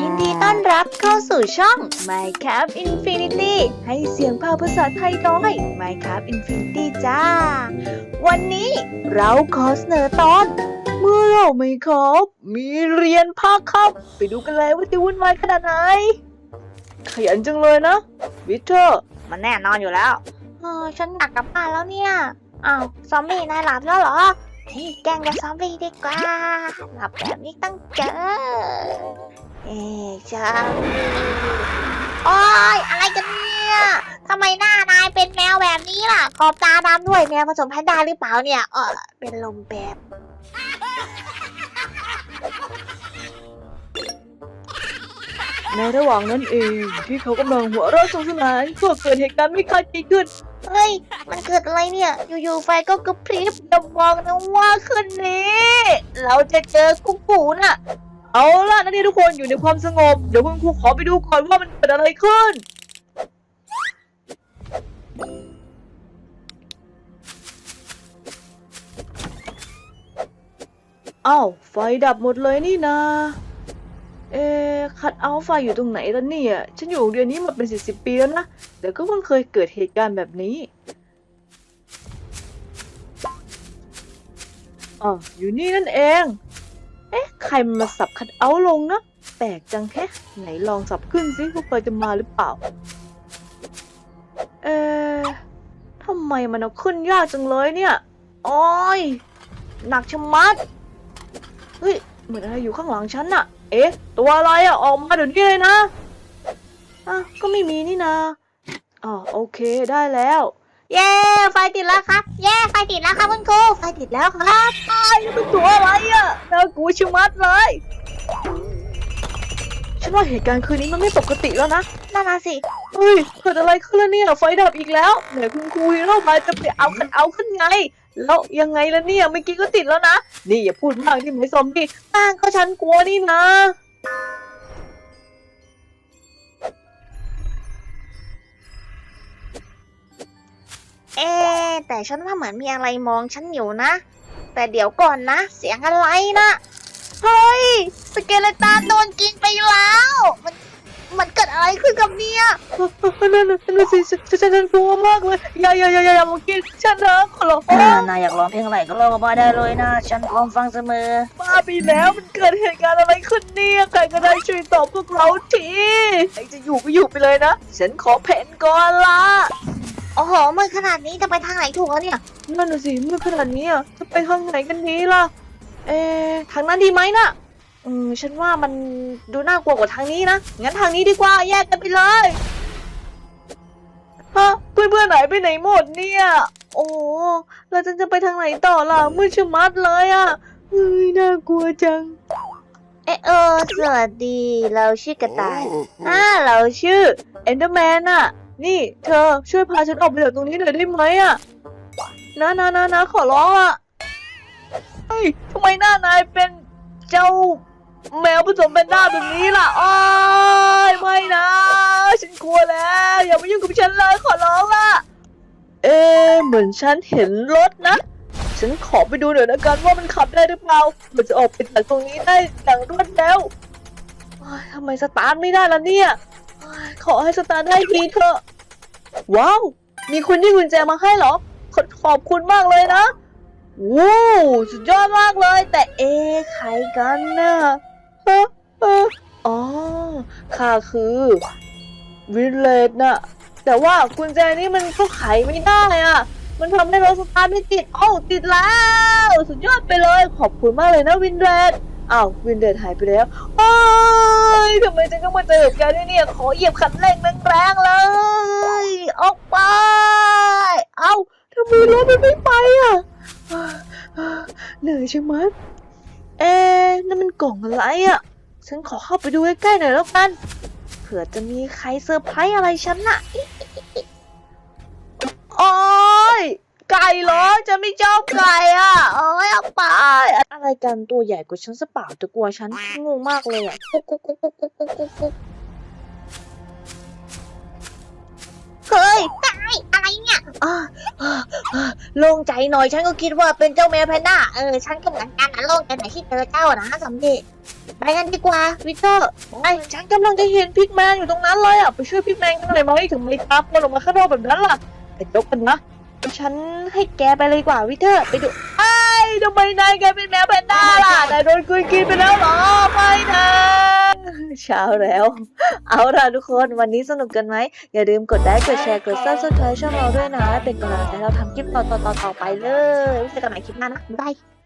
ยินดีต้อนรับเข้าสู่ช่อง Minecraft Infinity ให้เสียงภาคภาษาไทยโดย Minecraft Infinity จ้า วันนี้เราขอเสนอตอน เมื่อเราไม่ครบมีเรียนภาคครับ ไปดูกันเลยว่าจะวุ่นวายขนาดไหน ขยันจังเลยนะ วิเทอร์มันแน่นอนอยู่แล้วเออฉันอยากกลับบ้านแล้วเนี่ยอ้าวซอมบี้นายหลับแล้วเหรอเฮ้แกล้งกับซอมบี้ดีกว่าหลับแบบนี้ตั้งเจอ เอ๊ะซอมบี้โอ้ยอะไรกันเนี่ยทำไมหน้านายเป็นแมวแบบนี้ล่ะ ขอบตาดำด้วยแมวผสมพันธุ์ได้หรือเปล่าเนี่ย เออเป็นลมแบบในระหว่างนั้นเองที่เขากำลังหัวเราะสนุกสนานก็เกิดเหตุการณ์ไม่คาดคิดขึ้น เฮ้ย มันเกิดอะไรเนี่ย อยู่ๆไฟก็กระพริบอย่าบอกนะว่าคืนนี้ เราจะเจอกุ๊กกูน่ะ เอาล่ะนักเรียนทุกคนอยู่ในความสงบ เดี๋ยวคุณครูขอไปดูก่อนว่ามันเกิดอะไรขึ้น อ้าวไฟดับหมดเลยนี่นาเอ๊คัดเอาไฟอยู่ตรงไหนแล้วเนี่ย ฉันอยู่โรงเรียนนี้มาเป็นสิบสิบปีแล้วนะแต่ก็เพิ่งเคยเกิดเหตุการณ์แบบนี้อ๋ออยู่นี่นั่นเอง เอ๊ะ ใครมาสับคัดเอาท์ลงนะ แปลกจังแฮะไหนลองสับขึ้นสิว่าเฟิร์นจะมาหรือเปล่า เอ๊ะทำไมมันเอาขึ้นยากจังเลยเนี่ยโอ้ยหนักชะมัด เฮ้ย เหมือนอะไรอยู่ข้างหลังฉันน่ะ เอ๊ะ ตัวอะไรอะออกมาเดี๋ยวนี้เลยนะอะก็ไม่มีนี่นาอ๋อโอเคได้แล้ว เย้ไฟติดแล้วครับ เย้ไฟติดแล้วครับคุณครูไฟติดแล้วครับอ้ายนี่มันตัวอะไรอะน่ากลัวชะมัดเลย ฉันว่าเหตุการณ์คืนนี้มันไม่ปกติแล้วนะนั่นน่ะสิ เฮ้ยเกิดอะไรขึ้นแล้วเนี่ยไฟดับอีกแล้วไหนคุณครูฮีโร่มาจะไปเอาคันเอาขึ้นไง แล้วยังไงล่ะเนี่ยเมื่อกี้ก็ติดแล้วนะ นี่อย่าพูดมากที่ไม่ซอมบี้อ้างก็ฉันกลัวนี่นะ เอ๊ะแต่ฉันว่าเหมือนมีอะไรมองฉันอยู่นะ แต่เดี๋ยวก่อนนะ เสียงอะไรนะเฮ้ยสเกเลตันโดนกินไปแล้ว มันมันเกิดอะไรขึ้นกับเนี่ยนั่นน่ะนั่นน่ะสิฉันฉันฉันกลัวมากเลยอย่าอย่าอย่าอย่าอย่ามากินฉันนะขอร้องอ่านายอยากร้องเพลงอะไรก็ร้องมาได้เลยนะ ฉันพร้อมฟังเสมอบ้าไปแล้วมันเกิดเหตุการณ์อะไรขึ้นเนี่ยใครก็ได้ช่วยตอบพวกเราทีใครจะอยู่ก็อยู่ไปเลยนะ ฉันขอแผนก่อนละ โอ้โหมืดขนาดนี้จะไปทางไหนถูกแล้วเนี่ย นั่นน่ะสิเมื่อขนาดนี้อะจะไปทางไหนกันนี้ล่ะ เอ๊ะทางนั้นดีไหมน่ะอืมฉันว่ามันดูน่ากลัวกว่าทางนี้นะ งั้นทางนี้ดีกว่าแยกกันไปเลยฮะเพื่อนเพื่อนๆไหนไปไหนหมดเนี่ย โอ้แล้วฉันจะไปทางไหนต่อล่ะมืดชะมัดเลยอะเฮ้ยน่ากลัวจัง เอะเออสวัสดี เราชื่อกระต่ายอ่าเราชื่อเอนเดอร์แมนอะ นี่เธอช่วยพาฉันออกไปจากตรงนี้หน่อยได้ไหมอะนะนะนะนะขอร้องอะเฮ้ยทำไมหน้านายเป็นเจ้าแมวผสมเป็นหน้าแบบนี้ล่ะอ้ายไม่นะ ฉันกลัวแล้ว อย่ามายุ่งกับฉันเลยขอร้องล่ะ เอ๊เหมือนฉันเห็นรถนะ ฉันขอไปดูหน่อยนะกันว่ามันขับได้หรือเปล่า มันจะออกไปจากตรงนี้ได้อย่างรวดเร็วทำไมสตาร์ทไม่ได้ล่ะเนี่ย ขอให้สตาร์ได้ทีเถอะ ว้าว มีคนที่กุญแจมาให้เหรอ ขอขอบคุณมากเลยนะว้าวสุดยอดมากเลย แต่เอะใครกันนะฮะอ๋อข้าคือวิลเลจน่ะ แต่ว่ากุญแจนี้มันก็ไขไม่ได้อะ มันทำให้รถสตาร์ทไม่ติดอ้าติดแล้ว สุดยอดไปเลย ขอบคุณมากเลยนะวินเดดอ้าววินเดดหายไปแล้วอ้ยทำไมาเจอเหตุการณ์นี้เนี่ย ขอเหยียบคันเร่งแรงๆเลย ออกไป เอาทำไมรถมันไม่ไปอะเหนื่อยใช่ไหมเอ๊นั่นมันกล่องอะไรอะ ฉันขอเข้าไปดูใกล้ๆหน่อยแล้วกัน เผื่อจะมีใครเซอร์ไพรส์อะไรฉันน่ะโอ๊ยไก่เหรอจะไม่ชอบไก่อะโอ๊ยเอาไป อะไรกันตัวใหญ่กว่าฉันสเปล่าจะกลัวฉันงงมากเลยอะกุ๊กกุ๊กกุ๊กกุ๊กกุ๊กกุ๊กกุ๊กเฮ้ยตาอะไรเนี่ยอ่าอ่าอ่าโล่งใจหน่อยฉันก็คิดว่าเป็นเจ้าแมวแพนด้าเออฉันก็เหมือนกันนะโล่งใจไหนที่เจอเจ้านะสำเร็จไปกันดีกว่าวิเตอร์ไอ้ฉันกำลังจะเห็นพิกแมนอยู่ตรงนั้นเลยอะไปช่วยพิกแมนกันหน่อยไหมถึงไม่ครับคนออกมาข้างนอกแบบนั้นล่ะแต่ยกกันนะฉันให้แกไปเลยดีกว่าวิเทอร์ไปดูไอ้ ทำไมนายแกเป็นแมวแพนด้าล่ะนายโดนกุยกินไปแล้วเหรอไม่นะเช้าแล้ว เอาล่ะทุกคนวันนี้สนุกกันไหม อย่าลืมกดไลค์กดแชร์กดซับสไคร b e ช่องเราด้วยนะ เป็นกำลังใจเราทำคลิปต่อๆๆๆไปเลยเจอกันใหม่คลิปหน้านะบ๊ายบาย